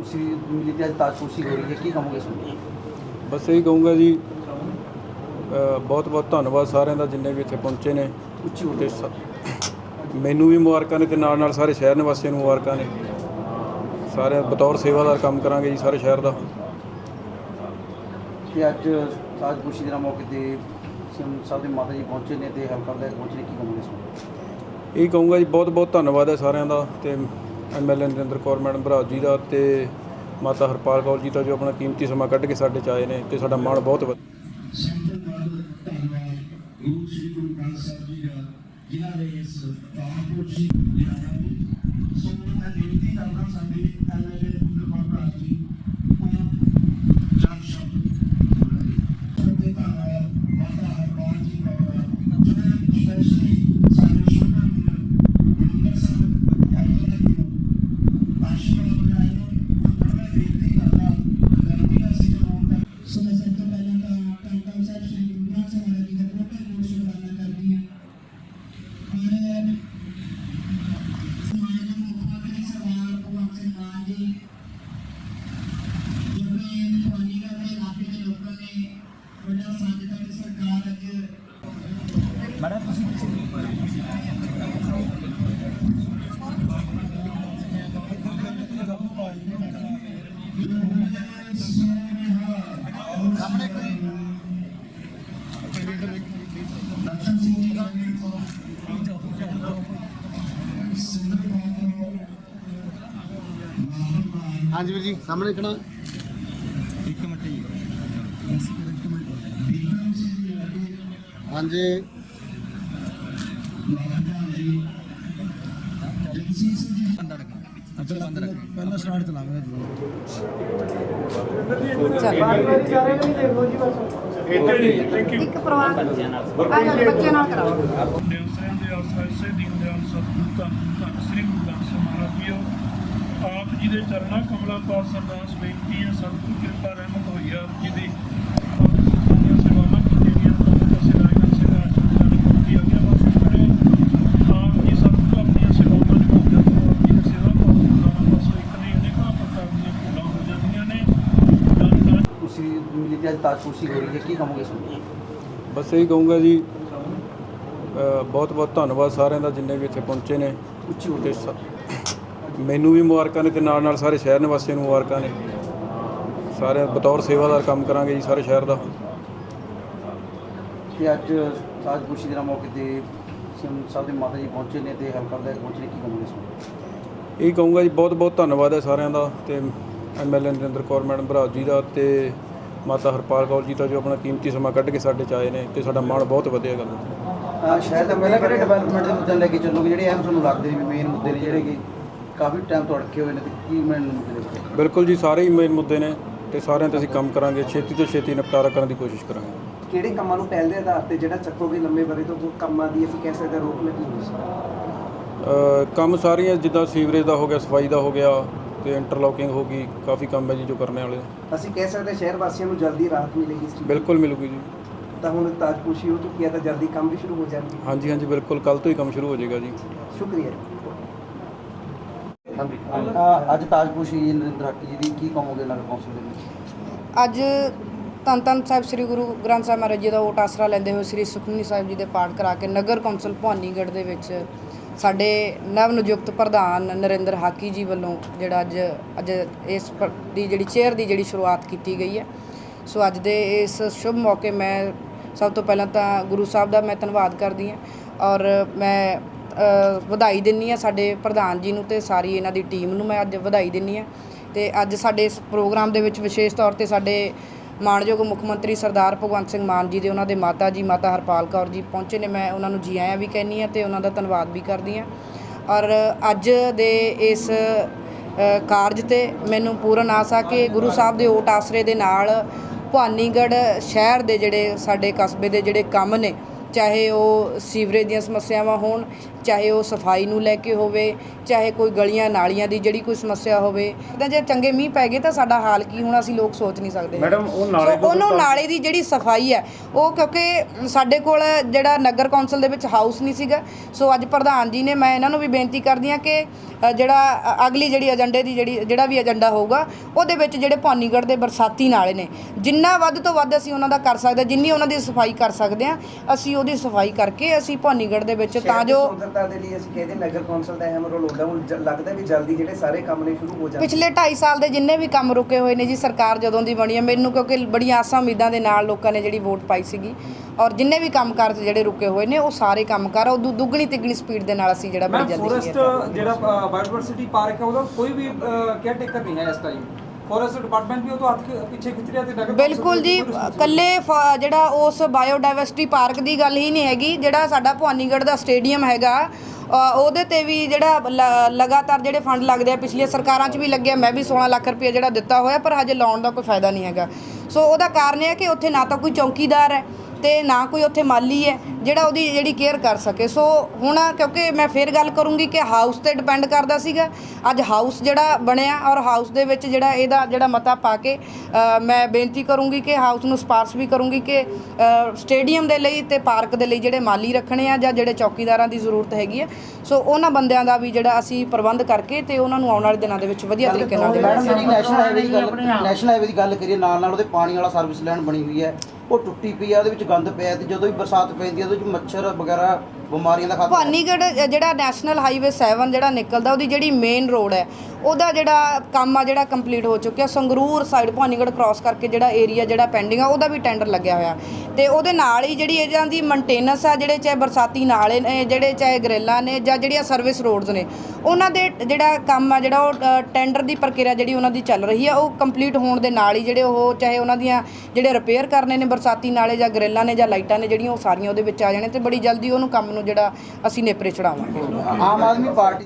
ਤੁਸੀਂ ਮਿਲੀ ਤੇ ਅੱਜ ਤਾਜਪੁਰਸੀ ਹੋ ਰਹੀ ਹੈ ਕੀ ਕਹੋਗੇ ਸੁਣ ਬਸ ਇਹੀ ਕਹੂੰਗਾ ਜੀ ਬਹੁਤ ਬਹੁਤ ਧੰਨਵਾਦ ਸਾਰਿਆਂ ਦਾ ਜਿੰਨੇ ਵੀ ਇੱਥੇ ਪਹੁੰਚੇ ਨੇ। ਉੱਚੀ ਹੋ ਤੇ ਸ- ਮੈਨੂੰ ਵੀ ਮੁਬਾਰਕਾਂ ਨੇ ਤੇ ਨਾਲ ਨਾਲ ਸਾਰੇ ਸ਼ਹਿਰ ਨਿਵਾਸੀਆਂ ਨੂੰ ਮੁਬਾਰਕਾਂ ਨੇ। ਸਾਰੇ ਬਤੌਰ ਸੇਵਾਦਾਰ ਕੰਮ ਕਰਾਂਗੇ ਜੀ ਸਾਰੇ ਸ਼ਹਿਰ ਦਾ। ਤੇ ਅੱਜ ਤਾਜਪੁਰਸੀ ਦੇ ਮੌਕੇ ਤੇ ਸਾਹਿਬ ਦੇ ਮਾਤਾ ਜੀ ਪਹੁੰਚੇ ਨੇ ਤੇ ਹਲਕਾ ਲੈ ਪਹੁੰਚੇ ਨੇ ਕੀ ਕਹੋਗੇ ਸੁਣ ਇਹੀ ਕਹੂੰਗਾ ਜੀ ਬਹੁਤ ਬਹੁਤ ਧੰਨਵਾਦ ਹੈ ਸਾਰਿਆਂ ਦਾ ਤੇ ਐਮਐਲਏ ਨਰਿੰਦਰ ਕੌਰ, ਮੈਡਮ ਭਰਾ ਜੀ ਦਾ ਤੇ ਮਾਤਾ ਹਰਪਾਲ ਕੌਰ ਜੀ ਦਾ ਜੋ ਆਪਣਾ ਕੀਮਤੀ ਸਮਾਂ ਕੱਢ ਕੇ ਸਾਡੇ ਚ ਆਏ ਨੇ ਤੇ ਸਾਡਾ ਮਾਣ ਬਹੁਤ ਵਧ ਸਭ ਤੋਂ ਧੰਨਵਾਦ। ਗੁਰੂ ਸ੍ਰੀ ਗੁਰੂ ਗ੍ਰੰਥ ਸਾਹਿਬ ਜੀ ਦਾ ਜਿਨ੍ਹਾਂ ਨੇ ਇਸ ਪਾਪੋਚੀ ਲਿਆਇਆ ਜੀ ਸੋ ਮੈਂ ਬੇਨਤੀ ਕਰਦਾ ਸਾਡੇ ਐਮਐਲਏ ਬੁੱਧ ਬਾਬਾ ਜੀ ਉਹ ਜਨ ਸ਼ਬਦ ਬੋਲਣਗੇ ਸਭ ਤੋਂ ਧੰਨਵਾਦ ਮਾਤਾ ਹਰਪਾਲ ਜੀ ਦਾ ਜਿਨ੍ਹਾਂ ਨੇ ਸਪੈਸ਼ਲੀ ਸਾਡੇ ਛੋਟੇ ਮੁੰਡੇ ਸਾਹਿਬ ਐਮਐਲਏ ਜੀ ਨੂੰ ਆਸ਼ੀਰਵਾਦ ਬਣਾਏ ਨੇ ਉਹ ਮੈਂ ਬੇਨਤੀ ਕਰਦਾ ਗਰਮੀ ਦਾ ਸੀਜ਼ਨ ਹੋਣ ਦਾ ਸੋ ਮੈਂ ਸਭ ਤੋਂ ਪਹਿਲਾਂ ਤਾਂ ਕੰਮ ਕੰਮ ਸਾਹਿਬ ਸ੍ਰੀ ਗੁਰੂ ਗ੍ਰੰਥ ਸਾਹਿਬ ਮਹਾਰਾਜ ਜੀ ਦਾ ਬਹੁਤ ਬਹੁਤ ਸ਼ੁਕਰਾਨਾ ਕਰਦੀ ਹਾਂ ਔਰ ਸਮਾਜ ਦੇ ਮੁੱਖ ਮੰਤਰੀ ਸਰਦਾਰ ਭਗਵੰਤ ਸਿੰਘ ਮਾਨ ਜੀ ਜਿਹੜੇ ਫਾਨੀਗੜ੍ਹ ਦੇ ਇਲਾਕੇ ਦੇ ਲੋਕਾਂ ਨੇ ਵੱਡਾ ਸਾਥ ਦਿੱਤਾ ਕਿ ਸਰਕਾਰ ਅੱਜ ਦਰਸ਼ਨ ਸਿੰਘ ਜੀ ਦਾ ਹਾਂਜੀ ਵੀਰ ਜੀ। ਸਾਹਮਣੇ ਖੜਾ ਹਾਂਜੀ। ਪਹਿਲਾਂ ਸਟਾਰਟ ਚਲਾਵਾਂਗੇ ਇੱਕ ਪਰਿਵਾਰ ਆ ਜਾਓ ਬੱਚੇ ਨਾਲ ਕਰਾਓ ਦੇਵਸਰਿਆਂ ਦੇ ਆਸਾਇਸੇ ਦੀਨ ਦਿਆਲ ਸਤਿਗੁਰੂ ਧੰਨ ਧੰਨ ਸ੍ਰੀ ਗੁਰੂ ਗ੍ਰੰਥ ਸਾਹਿਬ ਮਹਾਰਾਜ ਜੀਓ ਆਪ ਜੀ ਦੇ ਚਰਨਾਂ ਕਮਲਾ ਪਾਸ ਸਰਦਾਸ ਬੇਨਤੀ ਹੈ। ਸਤਿਗੁਰੂ ਕਿਰਪਾ ਰਹਿਮਤ ਹੋਈ ਆਪ ਜੀ ਦੀ ਆਪ ਦੀਆਂ ਸੇਵਾਵਾਂ ਕੀਤੀਆਂ ਗਈਆਂ ਤਾਂ ਪਾਸੇ ਰਾਇਗੜ ਸੇ ਆਸ਼ਰਮ ਦੀ ਮੁਕਤੀ ਆ ਗਿਆ ਬਸ ਕਰੇ ਆਪ ਜੀ ਸਭ ਤੋਂ ਆਪਣੀਆਂ ਸੇਵਾਵਾਂ ਨਿਭਾਉਂਦੇ ਹੋ ਆਪ ਜੀ ਦੀ ਸੇਵਾ ਕਰਨ ਦਾ ਬਸ ਇੱਕ ਨਹੀਂ ਅਨੇਕਾਂ ਪ੍ਰਕਾਰ ਦੀਆਂ ਭੁੱਲਾਂ ਹੋ ਜਾਂਦੀਆਂ ਨੇ ਧੰਨ ਧੰਨ ਤੁਸੀਂ ਅੱਜ ਤਾਜਪੁਰਸੀ ਹੋ ਰਹੀ ਹੈ ਕੀ ਕਹੋਗੇ ਸੁਣ ਬਸ ਇਹੀ ਕਹੂੰਗਾ ਜੀ ਬਹੁਤ ਬਹੁਤ ਧੰਨਵਾਦ ਸਾਰਿਆਂ ਦਾ ਜਿੰਨੇ ਵੀ ਇੱਥੇ ਪਹੁੰਚੇ ਨੇ। ਉੱਚੀ ਹੋ ਤੇ ਸ- ਮੈਨੂੰ ਵੀ ਮੁਬਾਰਕਾਂ ਨੇ ਤੇ ਨਾਲ ਨਾਲ ਸਾਰੇ ਸ਼ਹਿਰ ਨਿਵਾਸੀਆਂ ਨੂੰ ਮੁਬਾਰਕਾਂ ਨੇ। ਸਾਰੇ ਬਤੌਰ ਸੇਵਾਦਾਰ ਕੰਮ ਕਰਾਂਗੇ ਜੀ ਸਾਰੇ ਸ਼ਹਿਰ ਦਾ। ਤੇ ਅੱਜ ਤਾਜਪੁਰਸੀ ਦੇ ਮੌਕੇ ਤੇ ਸਾਹਿਬ ਦੇ ਮਾਤਾ ਜੀ ਪਹੁੰਚੇ ਨੇ ਤੇ ਹਲਕਾ ਲੈ ਪਹੁੰਚੇ ਕੀ ਕਹੋਗੇ ਸੁਣ ਇਹੀ ਕਹੂੰਗਾ ਜੀ ਬਹੁਤ ਬਹੁਤ ਧੰਨਵਾਦ ਹੈ ਸਾਰਿਆਂ ਦਾ ਤੇ ਐਮਐਲਏ ਨਰਿੰਦਰ ਕੌਰ ਮੈਡਮ ਭਰਾ ਜੀ ਦਾ ਤੇ ਮਾਤਾ ਹਰਪਾਲ ਕੌਰ ਜੀ ਦਾ ਜੋ ਆਪਣਾ ਕੀਮਤੀ ਸਮਾਂ ਕੱਢ ਕੇ ਸਾਡੇ ਚ ਆਏ ਨੇ ਤੇ ਸਾਡਾ ਮਾਣ ਬਹੁਤ ਵਧਿਆ ਗੱਲ ਅਹ ਸ਼ਹਿਰ ਦਾ ਪਹਿਲਾਂ ਕਿਹੜੇ ਡਿਵੈਲਪਮੈਂਟ ਦੇ ਮੁੱਦੇ ਲੈ ਕੇ ਚੱਲੋਗੇ ਜਿਹੜੇ ਅਹਿਮ ਤੁਹਾਨੂੰ ਲੱਗਦੇ ਨੇ ਵੀ ਮੇਨ ਮੁੱਦੇ ਨੇ ਜਿਹੜੇ ਕਿ ਕਾਫੀ ਟਾਈਮ ਤੋਂ ਅੜਕੇ ਹੋਏ ਨੇ ਤੇ ਕੀ ਮੇਨ ਮੁੱਦੇ ਨੇ ਉੱਥੇ? ਬਿਲਕੁਲ ਜੀ ਸਾਰੇ ਹੀ ਮੇਨ ਮੁੱਦੇ ਨੇ ਤੇ ਸਾਰਿਆਂ ਤੇ ਅਸੀਂ ਕੰਮ ਕਰਾਂਗੇ ਛੇਤੀ ਤੋਂ ਛੇਤੀ ਨਿਪਟਾਰਾ ਕਰਨ ਦੀ ਕੋਸ਼ਿਸ਼ ਕਰਾਂਗੇ। ਕਿਹੜੇ ਕੰਮਾਂ ਨੂੰ ਪਹਿਲ ਦੇ ਆਧਾਰ ਤੇ ਜਿਹੜਾ ਚੱਕੋਗੇ ਲੰਮੇ ਬਾਰੇ ਤੋਂ ਉਹ ਕੰਮਾਂ ਦੀ ਅਸੀਂ ਕਹਿ ਸਕਦੇ ਹਾਂ ਰੋਕ ਲੱਗੀ ਹੋਈ ਸੀ? ਅ, ਕੰਮ ਸਾਰੀਆਂ ਜਿੱਦਾਂ ਸੀਵਰੇਜ ਦਾ ਹੋ ਗਿਆ ਸਫ਼ਾਈ ਦਾ ਹੋ ਗਿਆ ਤੇ ਇੰਟਰਲੋਕਿੰਗ ਹੋ ਗਈ ਕਾਫੀ ਕੰਮ ਹੈ ਜੀ ਜੋ ਕਰਨੇ ਵਾਲੇ। ਅਸੀਂ ਕਹਿ ਸਕਦੇ ਹਾਂ ਸ਼ਹਿਰ ਵਾਸੀਆਂ ਨੂੰ ਜਲਦੀ ਰਾਹਤ ਮਿਲੇਗੀ ਇਸ ਚੀਜ਼ ਦੀ। ਬਿਲਕੁਲ ਮਿਲੂਗੀ ਜੀ। ਤਾਂ ਹੁਣ ਤਾਜਪੋਸ਼ੀ ਹੋ ਚੁੱਕੀ ਹੈ ਤਾਂ ਜਲਦੀ ਕੰਮ ਵੀ ਸ਼ੁਰੂ ਹੋ ਜਾਣਗੇ। ਹਾਂਜੀ ਹਾਂਜੀ ਬਿਲਕੁਲ ਕੱਲ ਤੋਂ ਹੀ ਕੰਮ ਸ਼ੁਰੂ ਹੋ ਜਾਏਗਾ ਜੀ। ਸ਼ੁਕਰੀਆ ਅਹ ਅੱਜ ਤਾਜਪੁਰਸ਼ੀ ਜੀ ਨਰਿੰਦਰ ਹਾਕੀ ਜੀ ਦੀ ਕੀ ਕਹੋਗੇ ਨਗਰ ਕੌਂਸਲ ਦੇ ਵਿੱਚ? ਅੱਜ ਧੰਨ ਧੰਨ ਸਾਹਿਬ ਸ੍ਰੀ ਗੁਰੂ ਗ੍ਰੰਥ ਸਾਹਿਬ ਮਹਾਰਾਜ ਜੀ ਦਾ ਓਟ ਆਸਰਾ ਲੈਂਦੇ ਹੋਏ ਸ੍ਰੀ ਸੁਖਮਨੀ ਸਾਹਿਬ ਜੀ ਦੇ ਪਾਠ ਕਰਾ ਕੇ ਨਗਰ ਕੌਂਸਲ ਭਵਾਨੀਗੜ੍ਹ ਦੇ ਵਿੱਚ ਸਾਡੇ ਨਵ ਨਿਯੁਕਤ ਪ੍ਰਧਾਨ ਨਰਿੰਦਰ ਹਾਕੀ ਜੀ ਵੱਲੋਂ ਜਿਹੜਾ ਅੱਜ ਅੱਜ ਇਸ ਦੀ ਜਿਹੜੀ ਚੇਅਰ ਦੀ ਜਿਹੜੀ ਸ਼ੁਰੂਆਤ ਕੀਤੀ ਗਈ ਹੈ। ਸੋ ਅੱਜ ਦੇ ਇਸ ਸ਼ੁਭ ਮੌਕੇ ਮੈਂ ਸਭ ਤੋਂ ਪਹਿਲਾਂ ਤਾਂ ਗੁਰੂ ਸਾਹਿਬ ਦਾ ਮੈਂ ਧੰਨਵਾਦ ਕਰਦੀ ਹਾਂ ਔਰ ਮੈਂ ਵਧਾਈ ਦਿੰਨੀ ਆ ਸਾਡੇ ਪ੍ਰਧਾਨ ਜੀ ਨੂੰ ਤੇ ਸਾਰੀ ਇਹਨਾਂ ਦੀ ਟੀਮ ਨੂੰ ਮੈਂ ਅੱਜ ਵਧਾਈ ਦਿੰਨੀ ਆ ਤੇ ਅੱਜ ਸਾਡੇ ਇਸ ਪ੍ਰੋਗਰਾਮ ਦੇ ਵਿੱਚ ਵਿਸ਼ੇਸ਼ ਤੌਰ ਤੇ ਸਾਡੇ ਮਾਣਯੋਗ ਮੁੱਖ ਮੰਤਰੀ ਸਰਦਾਰ ਭਗਵੰਤ ਸਿੰਘ ਮਾਨ ਜੀ ਦੇ ਉਹਨਾਂ ਦੇ ਮਾਤਾ ਜੀ, ਮਾਤਾ ਹਰਪਾਲ ਕੌਰ ਜੀ ਪਹੁੰਚੇ ਨੇ। ਮੈਂ ਉਹਨਾਂ ਨੂੰ ਜੀ ਆਇਆਂ ਵੀ ਕਹਿੰਨੀ ਆ ਤੇ ਉਹਨਾਂ ਦਾ ਧੰਨਵਾਦ ਵੀ ਕਰਦੀ ਆ ਔਰ ਅੱਜ ਦੇ ਇਸ ਕਾਰਜ ਤੇ ਮੈਨੂੰ ਪੂਰਨ ਆਸ ਆ ਕਿ ਗੁਰੂ ਸਾਹਿਬ ਦੇ ਓਟ ਆਸਰੇ ਦੇ ਨਾਲ ਭਵਾਨੀਗੜ੍ਹ ਸ਼ਹਿਰ ਦੇ ਜਿਹੜੇ ਸਾਡੇ ਕਸਬੇ ਦੇ ਜਿਹੜੇ ਕੰਮ ਨੇ ਚਾਹੇ ਉਹ ਸੀਵਰੇਜ ਦੀਆਂ ਸਮੱਸਿਆਵਾਂ ਹੋਣ ਚਾਹੇ ਉਹ ਸਫ਼ਾਈ ਨੂੰ ਲੈ ਕੇ ਹੋਵੇ ਚਾਹੇ ਕੋਈ ਗਲੀਆਂ ਨਾਲੀਆਂ ਦੀ ਜਿਹੜੀ ਕੋਈ ਸਮੱਸਿਆ ਹੋਵੇ ਤਾਂ ਜੇ ਚੰਗੇ ਮੀਂਹ ਪੈ ਗਏ ਤਾਂ ਸਾਡਾ ਹਾਲ ਕੀ ਹੋਣਾ ਅਸੀਂ ਲੋਕ ਸੋਚ ਨਹੀਂ ਸਕਦੇ। ਮੈਡਮ, ਉਹ ਨਾਲੇ ਸੋ ਉਹਨੂੰ ਨਾਲੇ ਦੀ ਜਿਹੜੀ ਸਫ਼ਾਈ ਹੈ ਉਹ ਕਿਉਂਕਿ ਸਾਡੇ ਕੋਲ ਜਿਹੜਾ ਨਗਰ ਕੌਂਸਲ ਦੇ ਵਿੱਚ ਹਾਊਸ ਨਹੀਂ ਸੀਗਾ ਸੋ ਅੱਜ ਪ੍ਰਧਾਨ ਜੀ ਨੇ ਮੈਂ ਇਹਨਾਂ ਨੂੰ ਵੀ ਬੇਨਤੀ ਕਰਦੀ ਹਾਂ ਕਿ ਜਿਹੜਾ ਅਗਲੀ ਜਿਹੜੀ ਏਜੰਡੇ ਦੀ ਜਿਹੜੀ ਜਿਹੜਾ ਵੀ ਏਜੰਡਾ ਹੋਊਗਾ ਉਹਦੇ ਵਿੱਚ ਜਿਹੜੇ ਭਵਾਨੀਗੜ੍ਹ ਦੇ ਬਰਸਾਤੀ ਨਾਲੇ ਨੇ ਜਿੰਨਾ ਵੱਧ ਤੋਂ ਵੱਧ ਅਸੀਂ ਉਹਨਾਂ ਦਾ ਕਰ ਸਕਦੇ ਜਿੰਨੀ ਉਹਨਾਂ ਦੀ ਸਫ਼ਾਈ ਕਰ ਸਕਦੇ ਹਾਂ ਅਸੀਂ ਉਹਦੀ ਸਫ਼ਾਈ ਕਰਕੇ ਅਸੀਂ ਭਵਾਨੀਗੜ੍ਹ ਦੇ ਵਿੱਚ ਤਾਂ ਜੋ ਸੁੰਦਰਤਾ ਦੇ ਲਈ ਅਸੀਂ ਕਹਿੰਦੇ ਨਗਰ ਕੌਂਸਲ ਦਾ ਅਹਿਮ ਰੋਲ ਹੁੰਦਾ ਹੁਣ ਜ- ਲੱਗਦਾ ਵੀ ਜਲਦੀ ਜਿਹੜੇ ਸਾਰੇ ਕੰਮ ਨੇ ਸ਼ੁਰੂ ਹੋ ਜਾਣ ਪਿਛਲੇ 2.5 ਸਾਲ ਦੇ ਜਿੰਨੇ ਵੀ ਕੰਮ ਰੁਕੇ ਹੋਏ ਨੇ ਜੀ ਸਰਕਾਰ ਜਦੋਂ ਦੀ ਬਣੀ ਹੈ ਮੈਨੂੰ ਕਿਉਂਕਿ ਬੜੀਆਂ ਆਸਾਂ ਉਮੀਦਾਂ ਦੇ ਨਾਲ ਲੋਕਾਂ ਨੇ ਜਿਹੜੀ ਵੋਟ ਪਾਈ ਸੀਗੀ ਔਰ ਜਿੰਨੇ ਵੀ ਕੰਮ ਕਾਰ ਜਿਹੜੇ ਰੁਕੇ ਹੋਏ ਨੇ ਉਹ ਸਾਰੇ ਕੰਮ ਕਰ ਉਹ ਦੁ- ਦੁੱਗਣੀ ਤਿੱਗਣੀ ਸਪੀਡ ਦੇ ਨਾਲ ਅਸੀਂ ਜਿਹੜਾ ਬੜੀ ਜਲਦੀ ਫੋਰੈਸਟ ਜਿਹੜਾ ਬਾਇਓਡਾਇਵਰਸਿਟੀ ਪਾਰਕ ਹੈ ਉਹਦਾ ਕੋਈ ਵੀ ਕੇਅਰ ਟੇਕਰ ਨਹੀਂ ਹੈ ਇਸ ਟਾਈਮ ਫੋਰੈਸਟ ਡਿਪਾਰਟਮੈਂਟ ਵੀ ਉਹ ਤੋਂ ਹੱਥ ਖਿ- ਪਿੱਛੇ ਖਿੱਚ ਰਿਹਾ ਤੇ ਨਗਰ ਕੌਂਸਲ ਬਿਲਕੁਲ ਜੀ ਕੱਲੇ ਫ- ਜਿਹੜਾ ਉਸ ਬਾਇਓਡਾਇਵਰਸਿਟੀ ਪਾਰਕ ਦੀ ਗੱਲ ਹੀ ਨਹੀਂ ਹੈਗੀ ਜਿਹੜਾ ਸਾਡਾ ਭਵਾਨੀਗੜ੍ਹ ਦਾ ਸਟੇਡੀਅਮ ਹੈਗਾ ਅ, ਉਹਦੇ ਤੇ ਵੀ ਜਿਹੜਾ ਲ- ਲਗਾਤਾਰ ਜਿਹੜੇ ਫੰਡ ਲੱਗਦੇ ਆ ਪਿਛਲੀਆਂ ਸਰਕਾਰਾਂ 'ਚ ਵੀ ਲੱਗਿਆ ਮੈਂ ਵੀ 16 ਲੱਖ ਰੁਪਏ ਜਿਹੜਾ ਦਿੱਤਾ ਹੋਇਆ ਪਰ ਹਜੇ ਲਾਉਣ ਦਾ ਕੋਈ ਫਾਇਦਾ ਨਹੀਂ ਹੈਗਾ। ਸੋ ਉਹਦਾ ਕਾਰਨ ਇਹ ਹੈ ਕਿ ਉੱਥੇ ਨਾ ਤਾਂ ਕੋਈ ਚੌਕੀਦਾਰ ਹੈ ਤੇ ਨਾ ਕੋਈ ਉੱਥੇ ਮਾਲੀ ਹੈ ਜਿਹੜਾ ਉਹਦੀ ਜਿਹੜੀ ਕੇਅਰ ਕਰ ਸਕੇ। ਸੋ ਹੁਣ ਕਿਉਂਕਿ ਮੈਂ ਫੇਰ ਗੱਲ ਕਰੂੰਗੀ ਕਿ ਹਾਊਸ ਤੇ ਡਿਪੈਂਡ ਕਰਦਾ ਸੀਗਾ। ਅੱਜ ਹਾਊਸ ਜਿਹੜਾ ਬਣਿਆ ਔਰ ਹਾਊਸ ਦੇ ਵਿੱਚ ਜਿਹੜਾ ਇਹਦਾ ਜਿਹੜਾ ਮਤਾ ਪਾ ਕੇ ਮੈਂ ਬੇਨਤੀ ਕਰੂੰਗੀ ਕਿ ਹਾਊਸ ਨੂੰ ਸਪਾਰਸ਼ ਵੀ ਕਰੂੰਗੀ ਕਿ ਸਟੇਡੀਅਮ ਦੇ ਲਈ ਤੇ ਪਾਰਕ ਦੇ ਲਈ ਜਿਹੜੇ ਮਾਲੀ ਰੱਖਣੇ ਆ ਜਾਂ ਜਿਹੜੇ ਚੌਕੀਦਾਰਾਂ ਦੀ ਜ਼ਰੂਰਤ ਹੈਗੀ ਹੈ ਸੋ ਉਹਨਾਂ ਬੰਦਿਆਂ ਦਾ ਵੀ ਜਿਹੜਾ ਅਸੀਂ ਪ੍ਰਬੰਧ ਕਰਕੇ ਤੇ ਉਹਨਾਂ ਨੂੰ ਆਉਣ ਵਾਲੇ ਦਿਨਾਂ ਦੇ ਵਿੱਚ ਵਧੀਆ ਤਰੀਕੇ ਨਾਲ ਮੈਡਮ ਦੇਵਾਂਗੇ ਜਿਹੜੀ ਨੈਸ਼ਨਲ ਹਾਈਵੇ ਦੀ ਗੱਲ ਨੈਸ਼ਨਲ ਹਾਈਵੇ ਦੀ ਗੱਲ ਕਰੀਏ ਨਾਲ ਨਾਲ ਉਹਦੇ ਪਾਣੀ ਵਾਲਾ ਸਰਵਿਸ ਲਾਈਨ ਬਣੀ ਹੋਈ ਹੈ। ਉਹ ਟੁੱਟੀ ਪਈ ਆ, ਉਹਦੇ ਵਿੱਚ ਗੰਦ ਪਿਆ ਤੇ ਜਦੋਂ ਵੀ ਬਰਸਾਤ ਪੈਂਦੀ ਹੈ ਉਹਦੇ ਵਿੱਚ ਮੱਛਰ ਵਗੈਰਾ ਬਿਮਾਰੀਆਂ ਦਾ ਖਾਤਮਾ ਭਵਾਨੀਗੜ੍ਹ ਜਿਹੜਾ ਨੈਸ਼ਨਲ ਹਾਈਵੇ 7 ਜਿਹੜਾ ਨਿਕਲਦਾ, ਉਹਦੀ ਜਿਹੜੀ ਮੇਨ ਰੋਡ ਹੈ, ਉਹਦਾ ਜਿਹੜਾ ਕੰਮ ਆ ਜਿਹੜਾ ਕੰਪਲੀਟ ਹੋ ਚੁੱਕਿਆ। ਸੰਗਰੂਰ ਸਾਈਡ ਭਵਾਨੀਗੜ੍ਹ ਕ੍ਰਾਸ ਕਰਕੇ ਜਿਹੜਾ ਏਰੀਆ ਜਿਹੜਾ ਪੈਂਡਿੰਗ ਆ, ਉਹਦਾ ਵੀ ਟੈਂਡਰ ਲੱਗਿਆ ਹੋਇਆ। ਤੇ ਉਹਦੇ ਨਾਲ ਹੀ ਜਿਹੜੀ ਇਹਨਾਂ ਦੀ ਮੇਨਟੇਨੈਂਸ ਆ, ਜਿਹੜੇ ਚਾਹੇ ਬਰਸਾਤੀ ਨਾਲੇ ਨੇ, ਜਿਹੜੇ ਚਾਹੇ ਗਰੇਲਾਂ ਨੇ, ਜਾਂ ਜਿਹੜੀਆਂ ਸਰਵਿਸ ਰੋਡਸ ਨੇ, ਉਹਨਾਂ ਦੇ ਜਿਹੜਾ ਕੰਮ ਆ, ਜਿਹੜਾ ਉਹ ਟੈਂਡਰ ਦੀ ਪ੍ਰਕਿਰਿਆ ਜਿਹੜੀ ਉਹਨਾਂ ਦੀ ਚੱਲ ਰਹੀ ਆ, ਉਹ ਕੰਪਲੀਟ ਹੋਣ ਦੇ ਨਾਲ ਹੀ ਜਿਹੜੇ ਉਹ ਚਾਹੇ ਉਹਨਾਂ ਦੀਆਂ ਜਿਹੜੇ ਰਿਪੇਅਰ ਕਰਨੇ ਨੇ ਬਰਸਾਤੀ ਨਾਲੇ ਜਾਂ ਗਰੇਲਾਂ ਨੇ ਜਾਂ ਲਾਈਟਾਂ ਨੇ, ਜਿਹੜੀਆਂ ਉਹ ਸਾਰੀਆਂ ਉਹਦੇ ਵਿੱਚ ਆ ਜਾਣੇ ਤੇ ਬੜੀ ਜਲਦੀ ਉਹਨੂੰ ਕੰਮ ਨੂੰ ਜਿਹੜਾ ਅਸੀਂ ਨੇਪਰੇ ਚੜਾਵਾਂਗੇ। ਆਮ ਆਦਮੀ ਪਾਰਟੀ